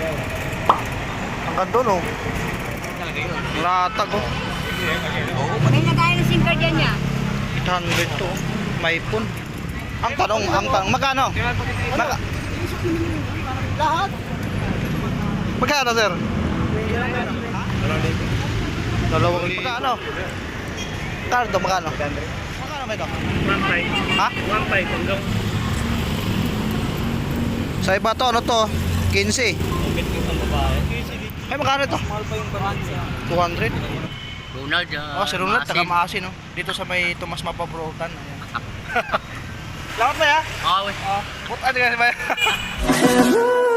Ang ganda no. Latag oh. May nagaya ng SIM card yan niya. 800 to. oh. May pun. Ang tanong, ang tanong, magkano? Maka Lahat. magkano sir? Dalawang libo. Magkano? Cardo, magkano? Magkano ba ito? Ha? Sa iba to, ano to? 15. Ay, magkano ito? 200. Ronald, Oh, si Ronald, taga Maasin, no? Dito sa may Tomas Mapabrotan. Ayan. Lamat ba ya? We. Oh, put ano ba? Alright,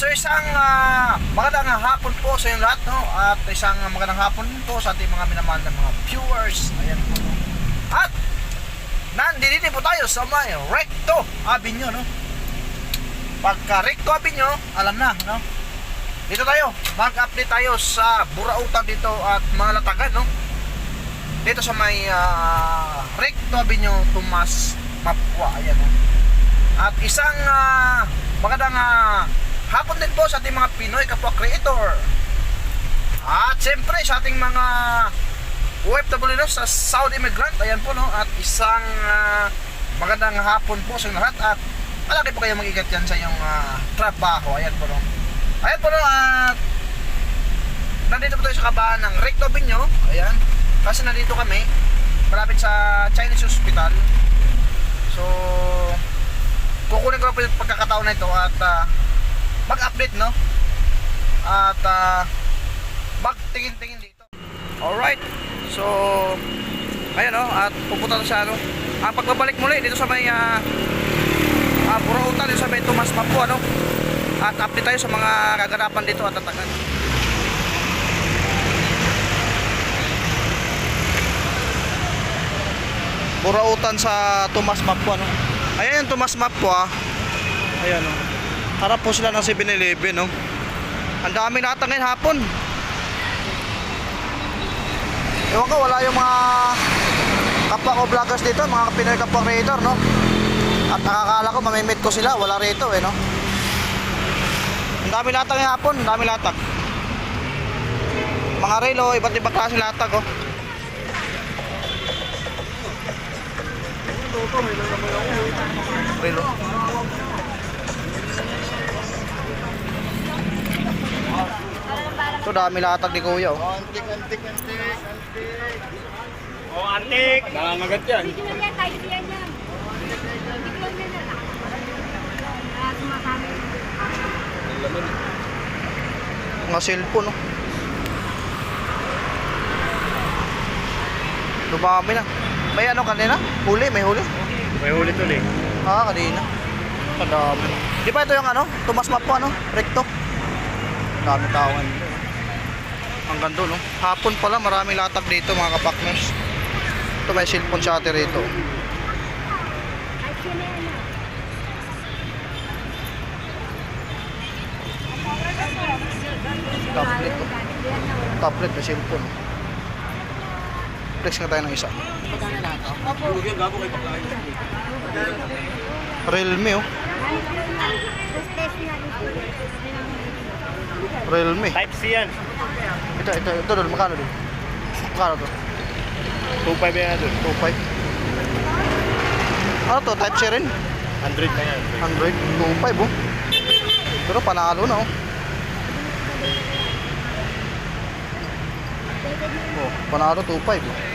so isang ah, magandang hapon po sa inyong lahat, no? At isang magandang hapon po sa ating mga minamahal na mga viewers. Ayan po? At, nandito po tayo sa may Recto Avenue, no? Pagka Recto Avenue, alam na, no? Dito tayo, mag-update tayo sa Burautan dito at mga latagan, no? Dito sa may ah, Recto Avenue, Tomas Mapua, ayan, no? At isang ah, magandang ah, hapon din po sa ating mga Pinoy kapwa creator. At siyempre sa ating mga OFW no, sa Saudi immigrant, ayan po no, at isang ah, magandang hapon po sa lahat at malaki po kayo mag-igat yan sa iyong ah, trabaho, ayan po no. Ayan po no, at nandito po tayo sa kabahan ng Recto Binyo, ayan, kasi nandito kami, malapit sa Chinese Hospital. So, kukunin ko po yung pagkakataon na ito at ah, mag-update no? At ah, magtingin-tingin dito. Alright. So ayun no? At pupunta sa ano ang pagbabalik muli dito sa may uh, uh, Burautan dito sa may Tomas Papua no at update tayo sa mga kaganapan dito at tatagan. Burautan sa Tomas Mapua no. Ayan yung Tomas Mapua. Ayan no. Harap po sila ng 7-Eleven no. Ang daming natang hapon. Ewan ko, wala yung mga kapwa ko vloggers dito, mga Pinoy kapwa creator, no? At nakakala ko, mamimit ko sila, wala rito, eh, no? Ang dami latag ngayon hapon, ang dami latag. Mga relo, iba't ibang klase latag, oh. Relo. Ito dami latag ni Kuya, oh. Antik, antik, antik, antik. Oh, antik! Nangangagat yan. Hindi ko lang yan, tayo yan yan. Hindi lang yan yan. Ah, sumasama yun. Mga cellphone, no? Dumami na. May ano kanina? Huli, may huli. May huli tuloy. Ah, kanina. Kadami. Di ba ito yung ano? Tumas map po, ano? Recto. Dami tao ngayon. Ang ganda, no? Hapon pala, maraming latag dito, mga kapakners. Ito may cellphone rito. Sino yan ah? Tablet, ah. Tablet, may cellphone. Flex nga tayo ng isa. Realme, oh. Test test na rin. Realme. Type C yan. Ito, ito, ito doon. Magkano doon? Magkano to? 2.5 yan doon. 2.5. Ano to? Type C rin? 100 na yan. 100, 2.5 oh. Pero panalo na oh. Oh, panalo 2.5 oh.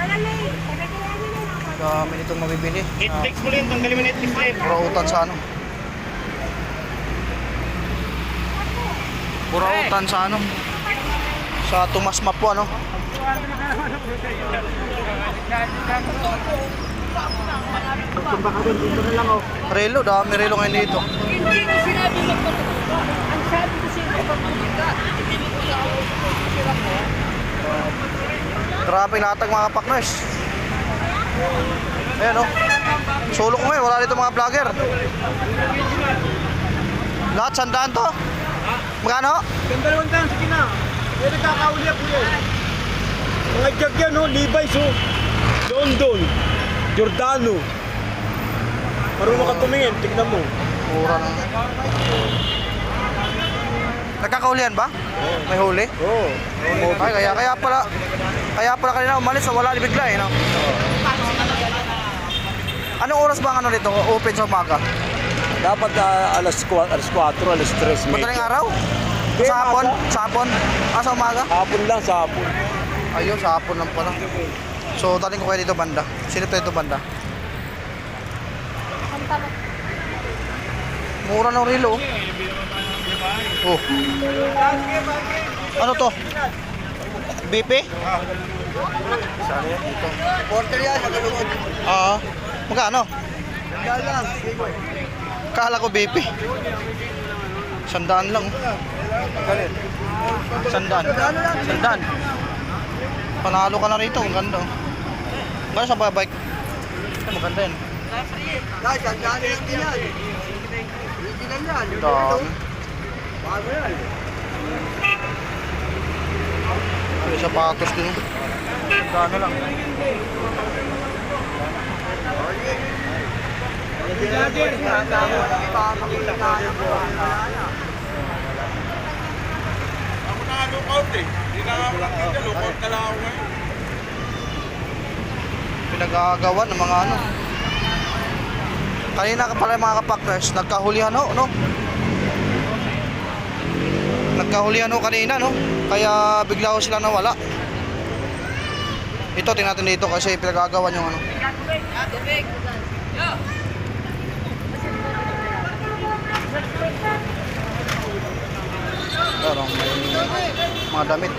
Na eh. Eh. Dami itong mabibili. Netflix mo rin. Tanggalin mo Netflix mo rin. Burautan sa ano? Burautan sa ano? Sa Tomas Mapua ano? Relo, dami relo ngayon dito. Hindi na sinabi. Ang sabi ko sila magpapagod. Grabe latag mga partners. Ayan o. Solo ko ngayon, wala dito mga vlogger. Lahat sandaan to. Magkano? Ganda naman tayo, sige na. May nagkakauli po yan. Mga Hijack yan, oh. Levi's, oh. London. Giordano. Marunong ka tumingin, tignan mo. Mura na. Nagkakaulian ba? May huli? Oo. Oh. Ay, kaya, kaya pala, kaya pala kanina umalis, so wala bigla eh, no? Anong oras ba ang ano dito, open sa umaga? Dapat ah, alas 4, alas 4, alas 3. Madaling araw? Hindi, Sa hapon? Sa hapon? Ah, sa umaga? Hapon lang, sa hapon. Ayun, sa hapon lang pala. So, daling ko kayo dito banda. Sino to dito banda? Mura ng relo. Oh. Ano to? BP? Saan yan? Dito. Porter yan, nagalungod. Oo. Magkano? Dalang. Kala ko BP. Sandaan lang. Sandaan. Sandaan. Panalo ka na rito. Ang ganda. Gano'n sa bike? Maganda yan. Guys, dami lang din yan. Original yan. Dami. Bago yan. May sapatos din. Gano lang. Pinagagawa ng mga ano. Kanina ka pala mga kapackers, nagkahulihan ho, no? Nagkahulihan ho kanina, no? Kaya bigla ho sila nawala. Ito, tingnan natin dito kasi pinagagawa yung ano. Pero may mga damit.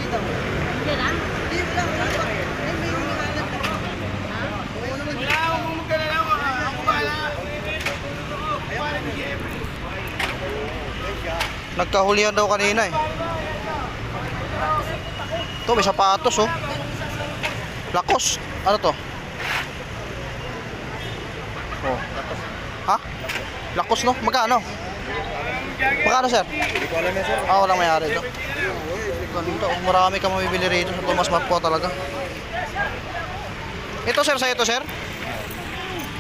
Nagkahulihan daw kanina eh. Ito, may sapatos oh. Lakos. Ano to? Oh. Ha? Lakos no? Magkano? Magkano sir? Hindi ko alam yan, sir. Ah, walang mayari ito. Ganito. oh, Marami ka mamibili rito sa Thomas Mappo talaga. Ito sir, sa ito sir.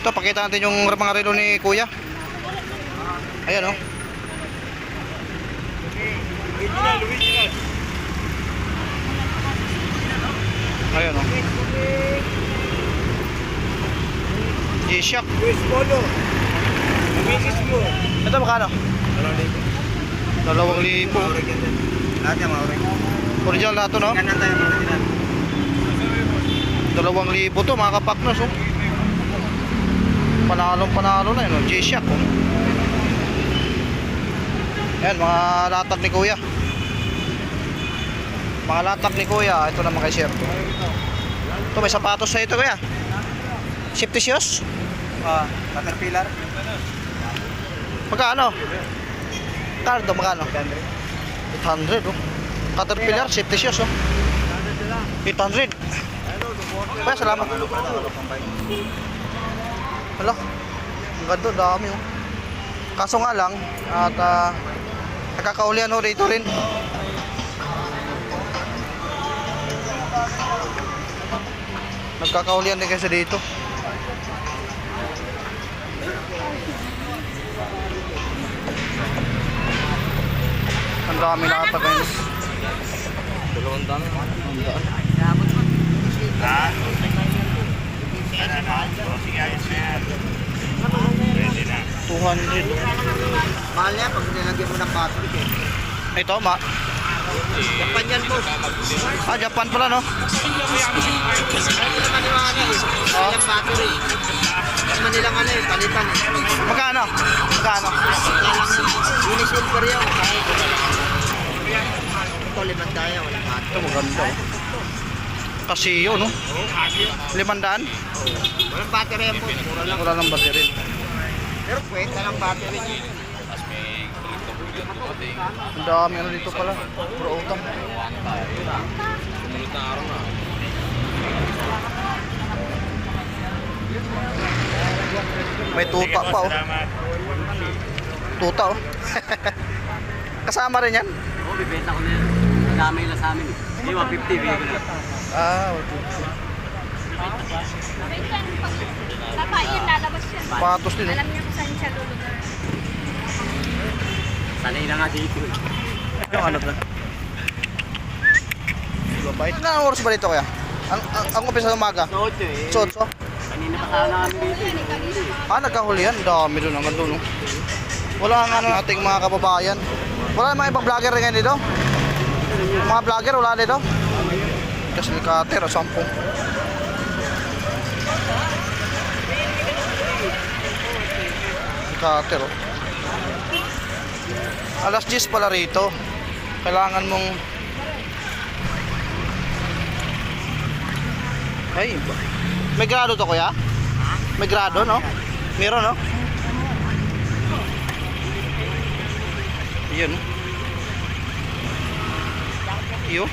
Ito, pakita natin yung mga relo ni kuya. Ayan oh. Original, original. Ayan oh. G-Shock. US Polo. Misis mo. Ito magkano? Dalawang libo. Dalawang libo. Lahat yan, original. Na ito no? Kanan tayo, mga original. Dalawang libo to mga kapaknos oh. Panalong panalo na yun oh. G-Shock oh. Yan mga latag ni kuya. Mga latag ni kuya. Ito naman kay sir. Ito may sapatos sa ito kuya. Safety shoes? Ah, Caterpillar. Magkano? Cardo magkano? 800 oh. Caterpillar safety shoes oh. 800. Kaya salamat. Hala. Ang ganda, dami oh. Kaso nga lang, at uh, nakakaulian ho rito rin. Nagkakaulian din kasi dito. Dami na ata guys. Dalawang daan. Pwede na. 200. Mahal na pag nilagyan mo ng battery eh. Ito, ma. Japan yan boss. Ah, Japan pala, no? Ano naman yung ano eh. Palitan eh. Magkano? Magkano? Kaya lang unisilver yan. Ito limang daya, walang battery. Ito, maganda. Kasi yun, no? Limandaan? Walang battery yan boss. Mura lang. Wala nang battery. Pero kwenta lang battery niya. Ang dami ano dito pala. Puro utang. May tuta pa, oh. Tuta, oh. Kasama rin yan? Oo, bibenta ko na yan. Damay lang sa amin. eh. Hindi, 150, bigay ko na. Ah, okay. Pag papain, lalabas yan. Patos din eh. Alam niya kung saan siya lulugar. Sanay na nga dito. Yung ano ba? Babait. Anong oras ba dito kaya? Ang, ang, ang umpisa sa umaga? Noche eh. Sotso? Kanina pa sana kami dito. Ah, nagkahulihan. Dami doon. Hanggang doon. Wala nga ano ating mga kababayan. Wala mga ibang vlogger ngayon dito? Mga vlogger wala dito? Kasi Kater, oh, sampung. Kater, oh. Alas 10 pala rito. Kailangan mong... Ay, may grado to kuya? May grado, no? Meron, no? Yun. Iyo.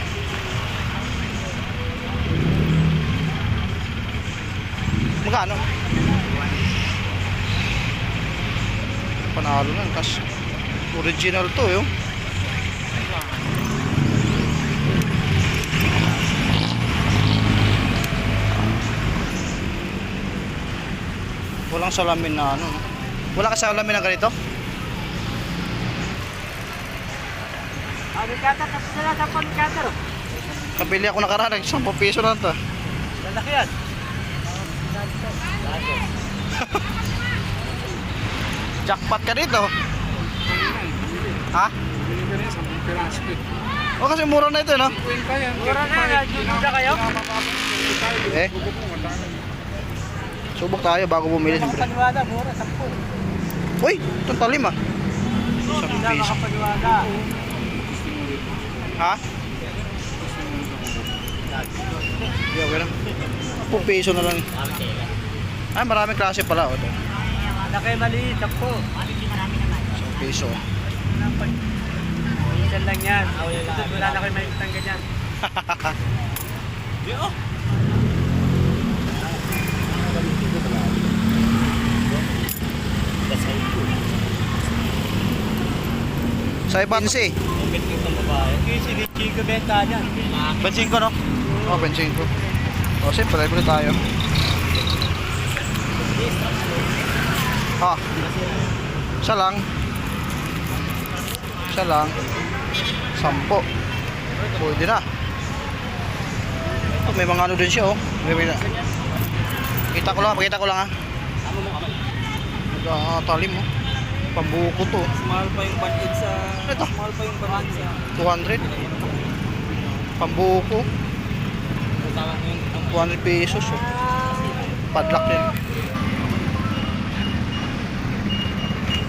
Magkano? Panalo na, kas original to, yun. Walang salamin na ano. no? Wala ka salamin na ganito? Ano kata kasi sila sa pagkata ro? Kabili ako nakaraan, 10 piso na to. Lalaki yan. Jackpot ka dito. Ha? O kasi mura na ito, no? Mura na, najujuda kayo? Eh. Subok tayo bago bumili. Siyempre. paniwala, mura, sampu. Uy, itong talim ah. Isang Hindi piso. Ha? Hindi, okay lang. 10 piso na lang. Ay, maraming klase pala. oh, O, ito. Laki maliit, sampu. 10 piso. Minsan lang yan. Ito, wala na kayo maliit ng ganyan. Sa Ibansi. Kasi si Chico benta niyan. Bensin ko, no? Oh, bensin ko. O, siyempre, libre tayo. Ha? Isa lang. Isa lang. Sampo. Pwede na. Ito, may mga ano din siya, oh. May, may, kita ko lang, pakita ko lang, ha. Nag-talim, oh. Pambuko to. Mahal pa yung bandit sa... Ito. Mahal pa yung bandit sa... 200. Pambuko. 200 pesos. Oh. Padlock din.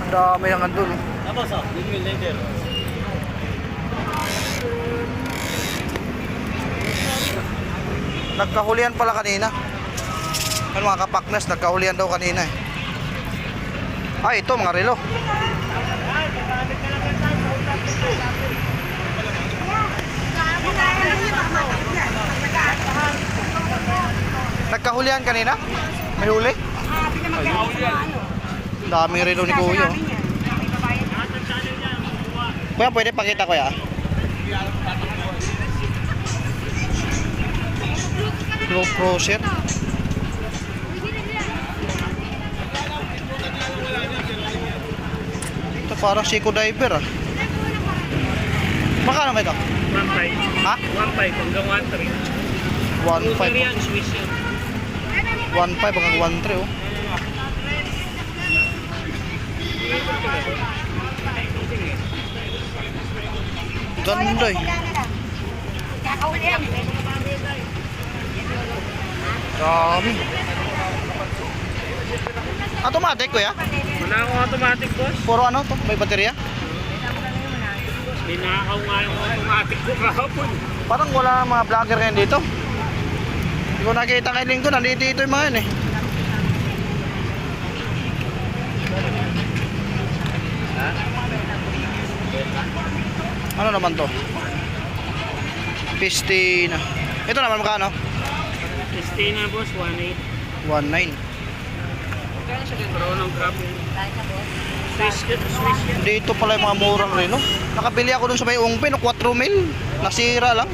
Ang dami ang andun. oh. Tapos, oh, windmill later. Nagkahulihan pala kanina. Ano mga kapaknas, nagkahulihan daw kanina eh. Ay, ito mga relo. Nagkahulihan kanina? May huli? Daming relo ni Kuya. oh. Kuya, pwede pakita ko ya? Low crosser. Parang Seiko diver ah. Magkano ba ito? 1.5. Ha? 1.5 hanggang 1.3. 1.5. Swiss yan. 1.5 hanggang 1.3 oh. Ganda eh. Dami. Automatic kuya? Wala akong automatic boss. Puro ano to? May baterya? Ninakaw nga yung automatic ko kahapon. Parang wala mga vlogger ngayon dito. Hindi ko nakita kay Linggo, nandito dito yung mga yun eh. Ano naman to? Pistina. Ito naman magkano? Christina boss, 1.8. 1.9. Kaya siya din bro ng grab. Swiss, Swiss yan. Dito pala yung mga murang rin, no? Nakabili ako dun sa may ungpin, no? 4 mil. Nasira lang.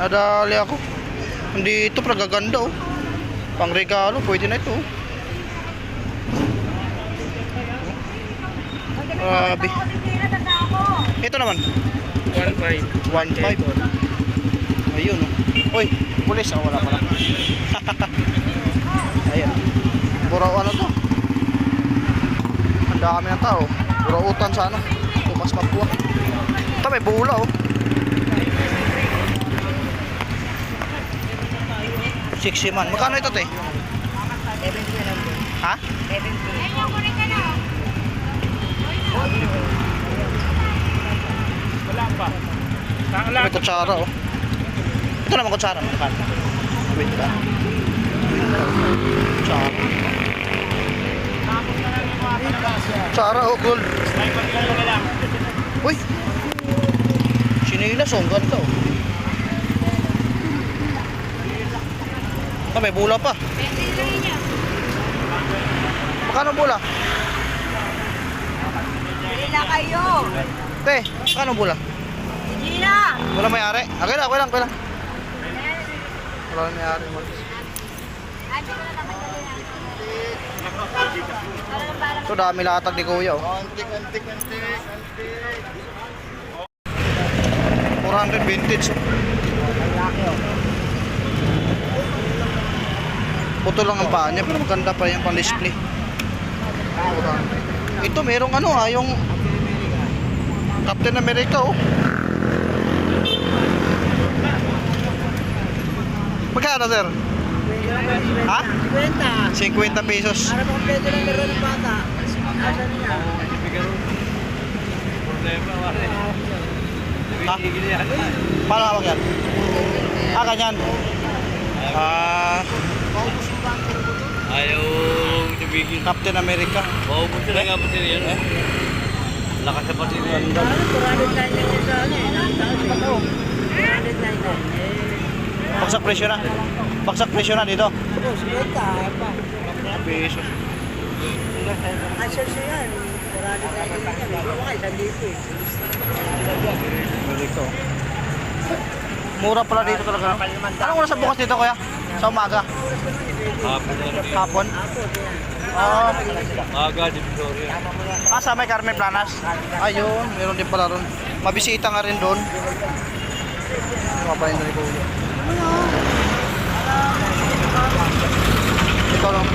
Nadali ako. Hindi ito gaganda oh. Pang regalo, pwede na ito. oh. Grabe. Ito naman. 1.5. 1.5. Ayun oh. Uy, pulis. Oh, wala pala. Ayan. Buraw ano to? Ang dami ng tao. Burautan sa ano. Tumas Papua. Ito may bula oh. 60 man. Magkano ito te? Ha? Wala pa. May kutsara oh. Ito naman kutsara. Wait lang. Kutsara. Kutsara oh, gold. Uy! Sinilas oh, ang ganda. Ah, may bula pa. Magkano bula? Gina kayo. Te, magkano bula? Gina. Wala may ari. Okay lang, okay lang, okay lang. Wala may ari. Ito dami latag ni Kuya oh. Antik, antik, antik, antik. 400 vintage. Puto lang ang paa niya pero maganda pa yung pang display. 400. Ito merong ano ah, yung Captain America oh. Magkano sir? Ha? 50 pesos. Para kompleto ng laro ng bata. Asan niya? Ha? Paano hawak yan? Ah, ganyan. Ah, Ayaw tumigil. Captain America. Maubos na nga. Eh? Lakas sa pati yan. Ano, 499 yung sa ano eh. Tapos pa to. 499. Eh, Bagsak presyo na. Bagsak presyo na dito. oh, 50. pa. Pesos. Asya siya yan. 499 yan. Ikaw kayo, 1,000 eh. America. Mura pala dito talaga. Anong oras sa bukas dito kuya? Sa umaga? Hapon na. Hapon? Ah, Aga, di Victoria. ah, sa may Carmen Planas? Ayun, meron din pala ron. Mabisita nga rin doon. Mga pa rin ni Kuya. Ito lang.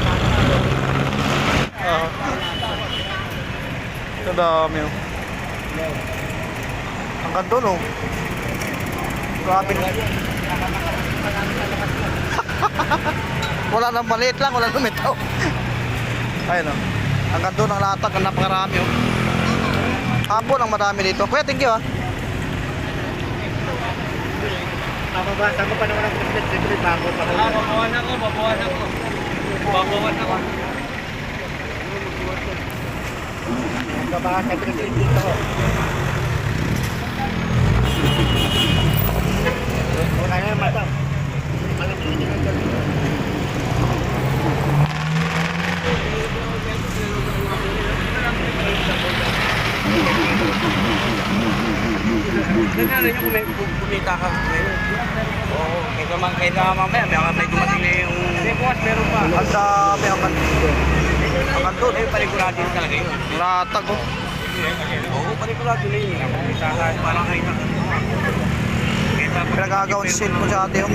Ah. Ito dami oh. Hanggang doon oh. Grabe wala nang maliit lang, wala nang mitaw. Ayun oh. Hanggang doon ang latag, ang napakarami oh. Hapon ang marami dito. Kuya, thank you ah. Mababasa ko pa naman ang complete bago pa Ah, babawan ako, babawan ako. Babawan ako. Mababasa ko dito. Wala na mata. Nangyari nyo kung may kumita ka ngayon. Oo, kaysa man kailangan mamaya, may, may dumating na yung... Hindi, bukas meron pa. Ang dami hanggang doon. Hanggang doon. Eh, panigurado yun talaga yun. Latag oh. Oo, panigurado na yun. Kumita ka, parang kayo na. Kaysa Pinagagawang cellphone sa ate oh.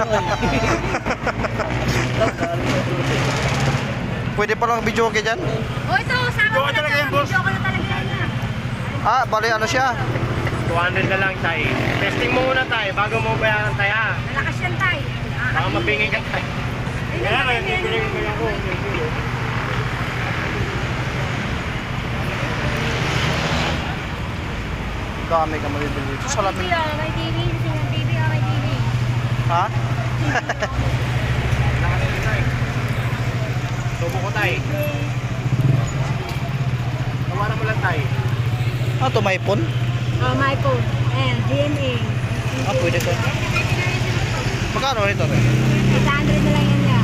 Pwede pa lang video okay dyan? O ito, sama ko na talaga yan, boss. Video ko na talaga yan. Ah, bali ano siya? 200 na lang tayo. Testing mo muna tayo bago mo bayaran tayo ha. Malakas yan tayo. Baka mapingin ka tayo. Na, ayun na, ayun na. ko. Dami ka mabibili dito. Salamin. TV, oh, may TV. Sing TV, oh, may TV. Ha? Subo ko tayo. Tawaran mo lang tayo. Ah, ito may phone? Oh, my phone. Ayan, GMA. Ah, pwede to. Magkano nito? Re? 800 na lang yan niya.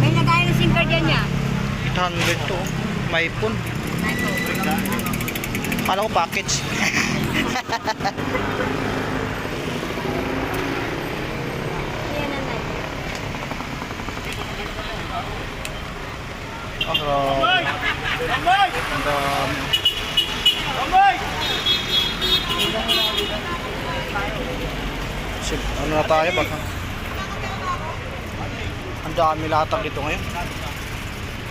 May nagaya ng SIM card yan niya. 800 to. May phone. Kala ko package. Yan ang night. Grabe. Ang dami. Shit, ano na tayo baka? Ang dami latag dito ngayon.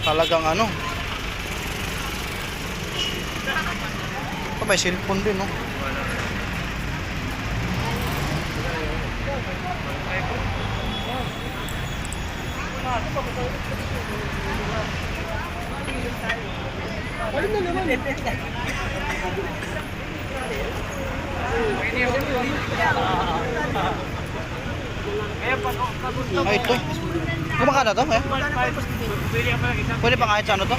Talagang ano. Oh, may cellphone din, no? Ay, ito. Kumakana to, eh? Pwede pa kahit sa ano to?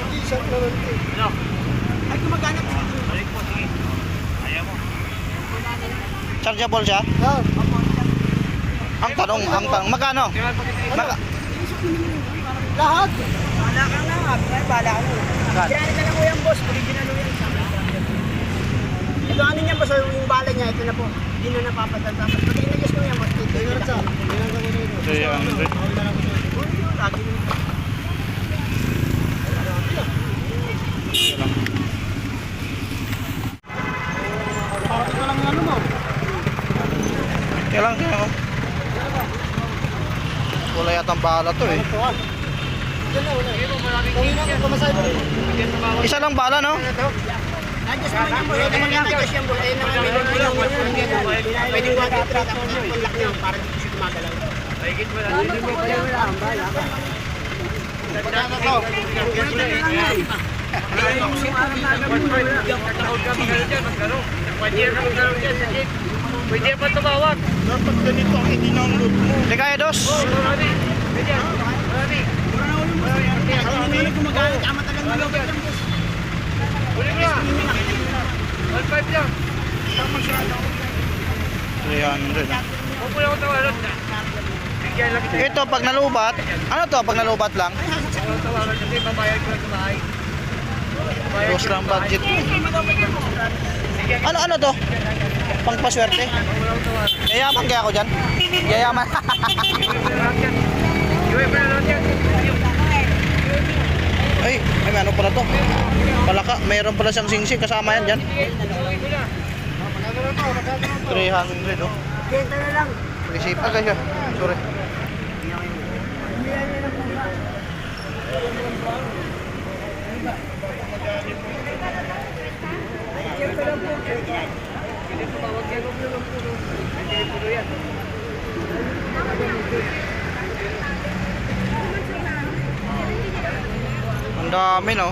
Chargeable siya? Ang tanong, ang tanong, magkano? Lahat. Bala ka na. Ay, bala ka na. Saan? Kaya ka lang mo yan, boss. Original yan. Ito ano niya, boss. Yung bala niya, ito na po. Hindi na napapadal. Tapos pag inagis mo yan, boss. Ito yung sa. 300. Lagi na. Kaya lang, kaya lang. Wala yatang bala to eh. Isa lang bala, no? Adjust naman yan, boss. Ito naman yung adjust yan, boss. Ayun naman, may lang lang. Pwede mo mag-trap ang lock niya para dito siya gumagalaw. Pwede pa tumawag. Dapat ganito ang i-download mo. Hindi kaya, dos. Marami. Pwede. Ayun naman gumagamit. Mo na. 1.5 lang. 300. Huwag mo lang ako tawaran. Ito, pag nalubat, ano to, pag nalubat lang? Mo lang budget. Ano, ano to? Pang paswerte? Yayaman kaya ako dyan? Yayaman. Iwi pa. Ay, ay, ano pala to? Palaka, mayroon pala siyang singsing kasama yan dyan. 300, oh. Benta na lang. Receipt agad siya. Sorry. Ang dami, no?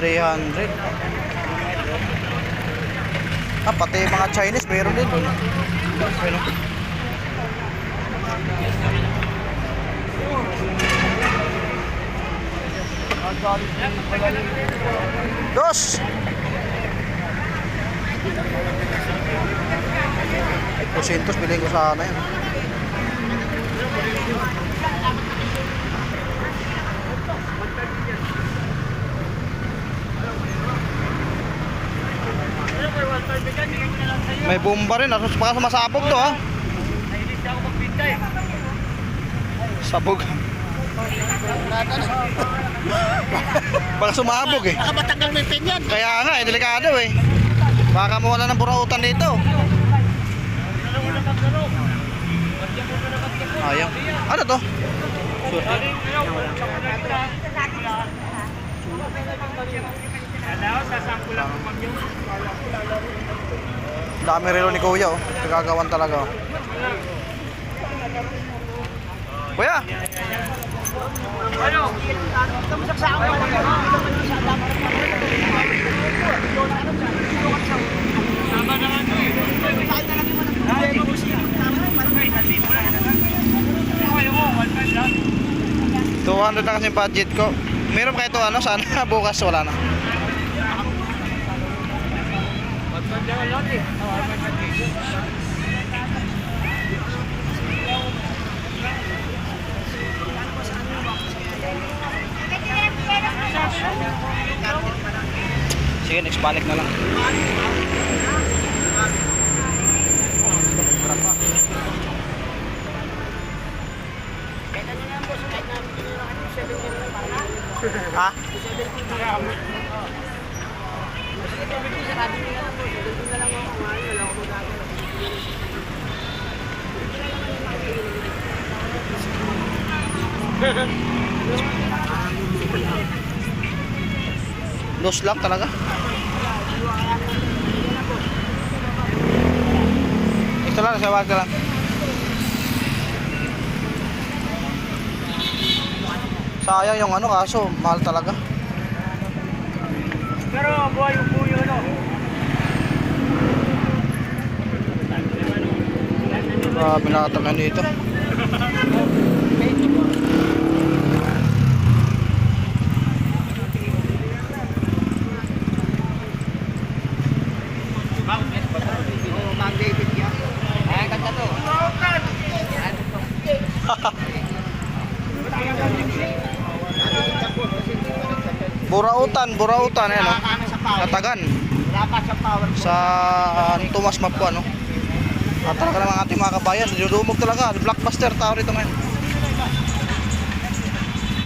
300. Ah, pati mga Chinese meron din. Ano? Dos! Kusintos, bilhin ko sana yan. May bomba rin. Asus baka sumasabog to ha. Sabog. baka sumabog eh. Baka matagal may pin yan. Kaya nga eh, delikado eh. Baka mawala ng burautan dito. Ayaw. Ano to? Dami relo ni Kuya oh. Nagagawan talaga oh. Kuya! Two hundred na 200 na kasi budget ko. Meron kayo ito ano, sana bukas wala na. Sige, next panic na lang. Magagawa. Loose lang talaga. Ito lang, sa ka lang. Sayang yung ano kaso, mahal talaga. Pero buhay yung buhay ano. Grabe nakatagan dito. Burautan yan sa power. Katagan Wala pa sa power. sa uh, Tomas Mapua no. At talaga naman ating mga kabayan, nilulumog talaga. Blockbuster tao rito ngayon.